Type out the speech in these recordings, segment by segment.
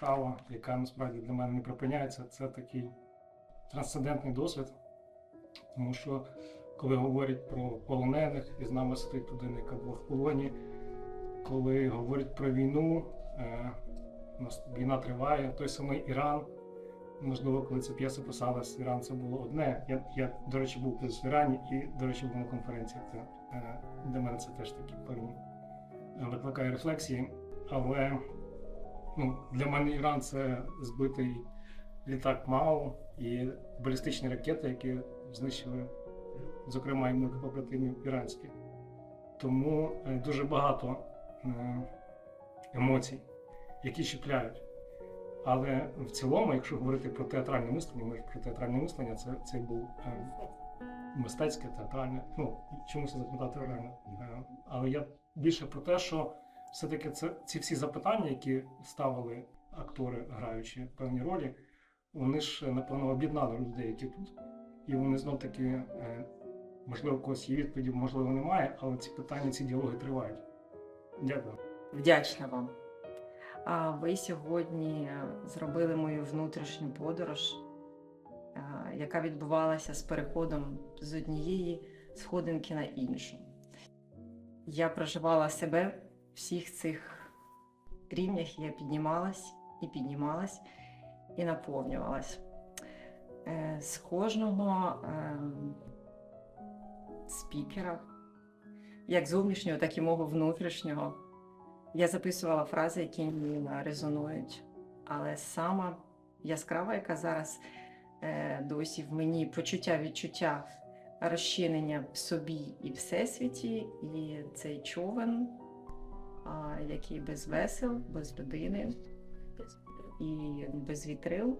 справа, яка насправді для мене не припиняється, це такий трансцендентний досвід. Тому що коли говорять про полонених, і з нами сидить людина, яка була в полоні, коли говорять про війну, е, війна триває, той самий Іран. Можливо, коли ця п'єса писалась, Іран це було одне. Я, я до речі, був в Ірані і, до речі, був на конференції. Це, е, для мене це теж такі певні викликає рефлексії. Але ну, для мене Іран це збитий літак МАУ і балістичні ракети, які знищили, зокрема, і моїх побратимів іранських. Тому е, дуже багато е, емоцій, які чіпляють. Але в цілому, якщо говорити про театральне мислення, може про театральне мислення, це, це був е, мистецьке, театральне. Ну, чомусь театральне. Е, але я більше про те, що все-таки це, ці всі запитання, які ставили актори, граючи певні ролі, вони ж, напевно, об'єднали людей, які тут. І вони знов таки, е, можливо, у когось є відповіді, можливо, немає, але ці питання, ці діалоги тривають. Дякую. Вдячна вам. А ви сьогодні зробили мою внутрішню подорож, е, яка відбувалася з переходом з однієї сходинки на іншу. Я проживала себе всіх цих рівнях, я піднімалась і піднімалась і наповнювалась. Е, З кожного ем, спікера, як зовнішнього, так і мого внутрішнього. Я записувала фрази, які мені резонують. Але сама яскрава, яка зараз е, досі в мені почуття відчуття розчинення в собі і всесвіті, і цей човен, який без весел, без людини і без вітрил,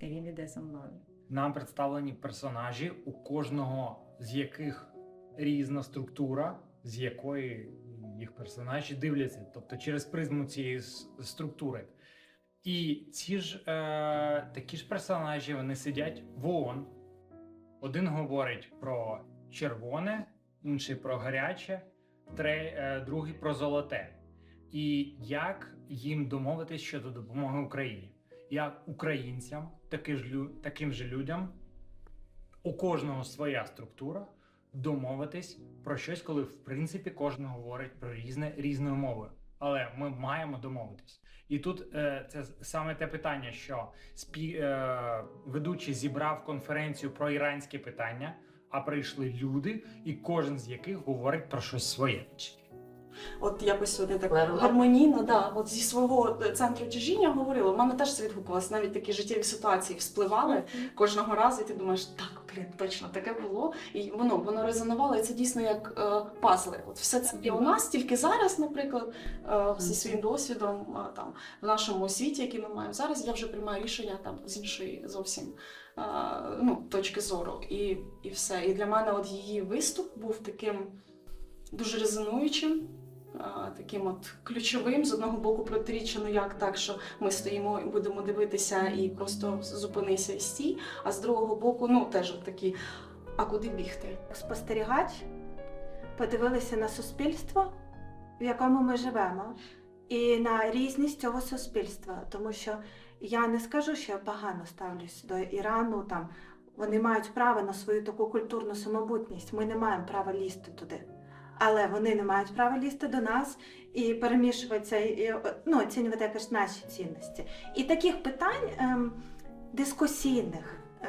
і він іде за мною. Нам представлені персонажі, у кожного з яких різна структура, з якої їх персонажі дивляться, тобто через призму цієї структури. І ці ж е, такі ж персонажі вони сидять в ООН. Один говорить про червоне, інший про гаряче, тре, е, другий про золоте. І як їм домовитись щодо допомоги Україні? Як українцям, таки ж, таким же людям, у кожного своя структура, домовитись про щось, коли в принципі кожен говорить про різне різною мовою. Але ми маємо домовитись. І тут е, це саме те питання, що спі, е, ведучий зібрав конференцію про іранське питання, а прийшли люди, і кожен з яких говорить про щось своє. От якось вони так гармонійно, да, от зі свого центру тяжіння говорила. У мене теж це відгукувалося. Навіть такі життєві ситуації вспливали кожного разу, і ти думаєш, так, блін, точно таке було. І воно воно резонувало, і це дійсно як е, пазли. От все це є у нас, тільки зараз, наприклад, е, зі своїм досвідом е, там в нашому світі, який ми маємо зараз, я вже приймаю рішення там з іншої зовсім е, ну, точки зору. І, і все. І для мене от її виступ був таким дуже резонуючим. Таким от ключовим з одного боку протиріччя, ну як так, що ми стоїмо і будемо дивитися і просто зупинися і стій. А з другого боку, ну теж такі, а куди бігти? спостерігач подивилися на суспільство, в якому ми живемо, і на різність цього суспільства. Тому що я не скажу, що я погано ставлюсь до Ірану. Там вони мають право на свою таку культурну самобутність. Ми не маємо права лізти туди. Але вони не мають права лізти до нас і перемішуватися, і ну, оцінювати якось наші цінності. І таких питань ем, дискусійних е,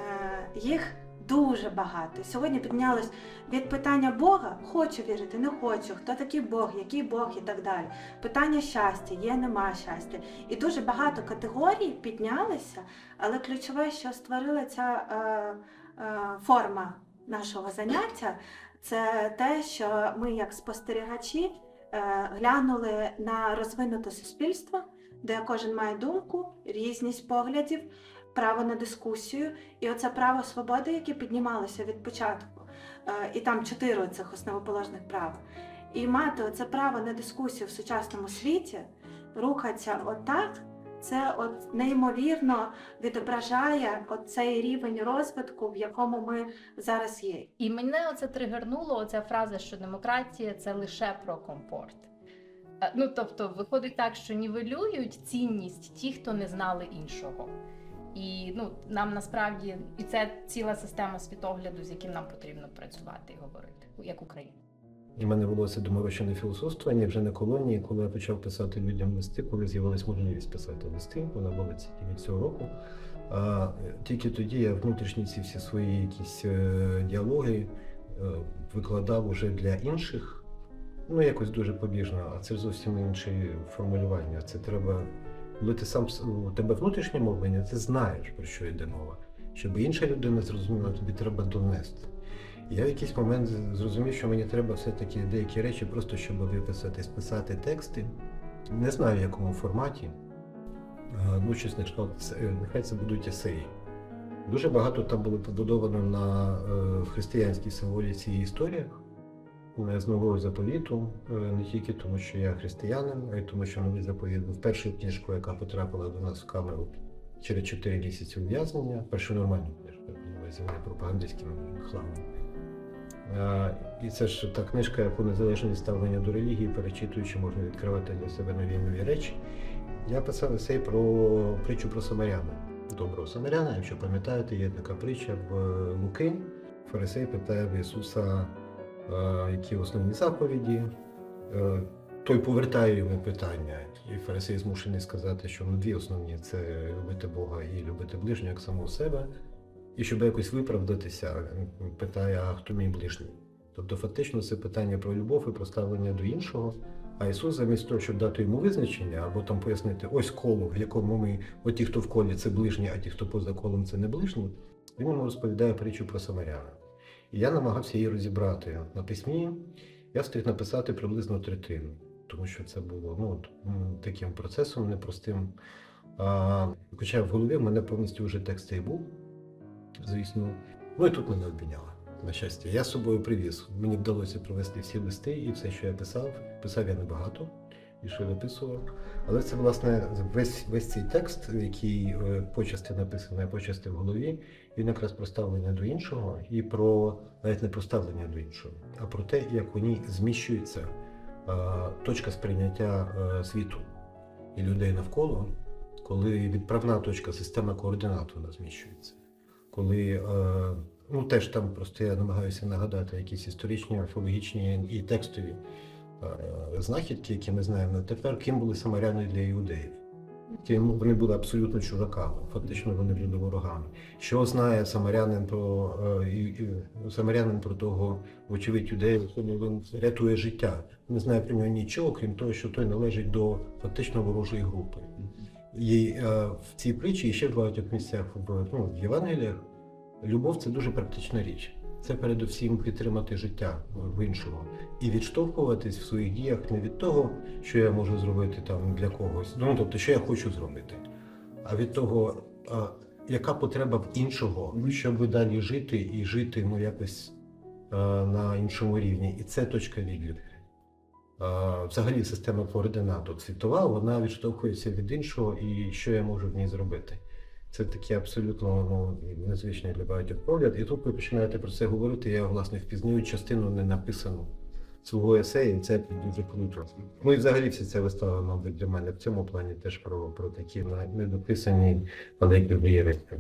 їх дуже багато. Сьогодні піднялось від питання Бога, хочу вірити, не хочу, хто такий Бог, який Бог і так далі. Питання щастя, є, нема щастя. І дуже багато категорій піднялися, але ключове, що створила ця е, е, форма нашого заняття, це те, що ми, як спостерігачі, е, глянули на розвинуте суспільство, де кожен має думку, різність поглядів, право на дискусію, і оце право свободи, яке піднімалося від початку. Е, І там чотири цих основоположних прав. І мати оце право на дискусію в сучасному світі, рухатися отак, це от неймовірно відображає цей рівень розвитку, в якому ми зараз є. І мене оце тригернуло, оця фраза, що демократія це лише про комфорт. Е, Ну тобто, виходить так, що нівелюють цінність ті, хто не знали іншого. І ну, нам насправді і це ціла система світогляду, з яким нам потрібно працювати і говорити, як Україна. У мене велося доморощене філософствування вже на колонії, коли я почав писати людям листи, коли з'явилась можливість писати листи, вона була від цього року. А тільки тоді я внутрішні ці всі свої якісь е, діалоги е, викладав уже для інших. Ну, якось дуже побіжно, а це зовсім інше формулювання. Це треба, коли ти сам у тебе внутрішнє мовлення, ти знаєш, про що йде мова. Щоб інша людина зрозуміла, тобі треба донести. Я в якийсь момент зрозумів, що мені треба все-таки деякі речі просто щоб виписати, списати тексти. Не знаю, в якому форматі. Е, Ну, кажучи, це- е, нехай це будуть есеї. Дуже багато там було побудовано на е, християнській символіці і історіях е, з нового заповіту, не тільки тому, що я християнин, а й тому, що новий заповіт був першою книжкою, яка потрапила до нас в камеру через 4 місяці ув'язнення. Першу нормальну книжку, я маю на увазі, пропагандистським хламом. Е, І це ж та книжка, яку незалежне ставлення до релігії, перечитуючи, можна відкривати для себе нові нові речі. Я писав есей про притчу про Самаряна. Доброго Самаряна, якщо пам'ятаєте, є така притча в Луки. Фарисей питає в Ісуса, е, які основні заповіді. Е, Той повертає йому питання, і фарисей змушений сказати, що ну, дві основні це любити Бога і любити ближнього як самого себе. І щоб якось виправдатися, питає, а хто мій ближній? Тобто, фактично, це питання про любов і про ставлення до іншого. А Ісус, замість того, щоб дати йому визначення, або там пояснити ось коло, в якому ми, от ті, хто в колі, це ближні, а ті, хто поза колом, це не ближні, він йому розповідає притчу про Самаряна. І я намагався її розібрати на письмі. Я встиг написати приблизно третину, тому що це було ну, таким процесом непростим. А, хоча в голові в мене повністю вже текст цей був, звісно. Ну і тут мене обміняли. На щастя, я з собою привіз. Мені вдалося провести всі листи і все, що я писав. Писав я небагато і що виписував. Але це, власне, весь, весь цей текст, який е, почасти написаний, почасти в голові, він якраз про ставлення до іншого і про навіть не про ставлення до іншого, а про те, як у ній зміщується е, точка сприйняття е, світу і людей навколо, коли відправна точка, система координат вона зміщується. Коли е, ну теж там просто я намагаюся нагадати якісь історичні, археологічні і текстові е, знахідки, які ми знаємо на тепер, ким були самаряни для іудеїв. Ким вони були абсолютно чужаками, фактично вони були ворогами. Що знає самарянин про е, самарянин про того, вочевидь, якому він рятує життя. Не знає про нього нічого, крім того, що той належить до фактично ворожої групи. І е, в цій притчі і ще в багатьох місцях в, ну, в Євангеліях любов це дуже практична річ. Це передусім підтримати життя в іншого і відштовхуватись в своїх діях не від того, що я можу зробити там для когось, ну тобто, що я хочу зробити, а від того, яка потреба в іншого, щоб далі жити і жити ну якось а, на іншому рівні. І це точка відліку. Взагалі система координат от світова, вона відштовхується від іншого, і що я можу в ній зробити. Це таке абсолютно ну, незвичний для багатьох погляд. І тут ви починаєте про це говорити. Я власне впізнаю частину не написану свого есею, і це дуже круто. Ну і взагалі вся ця вистава, мабуть, для мене в цьому плані теж про, про такі недописані, які речі.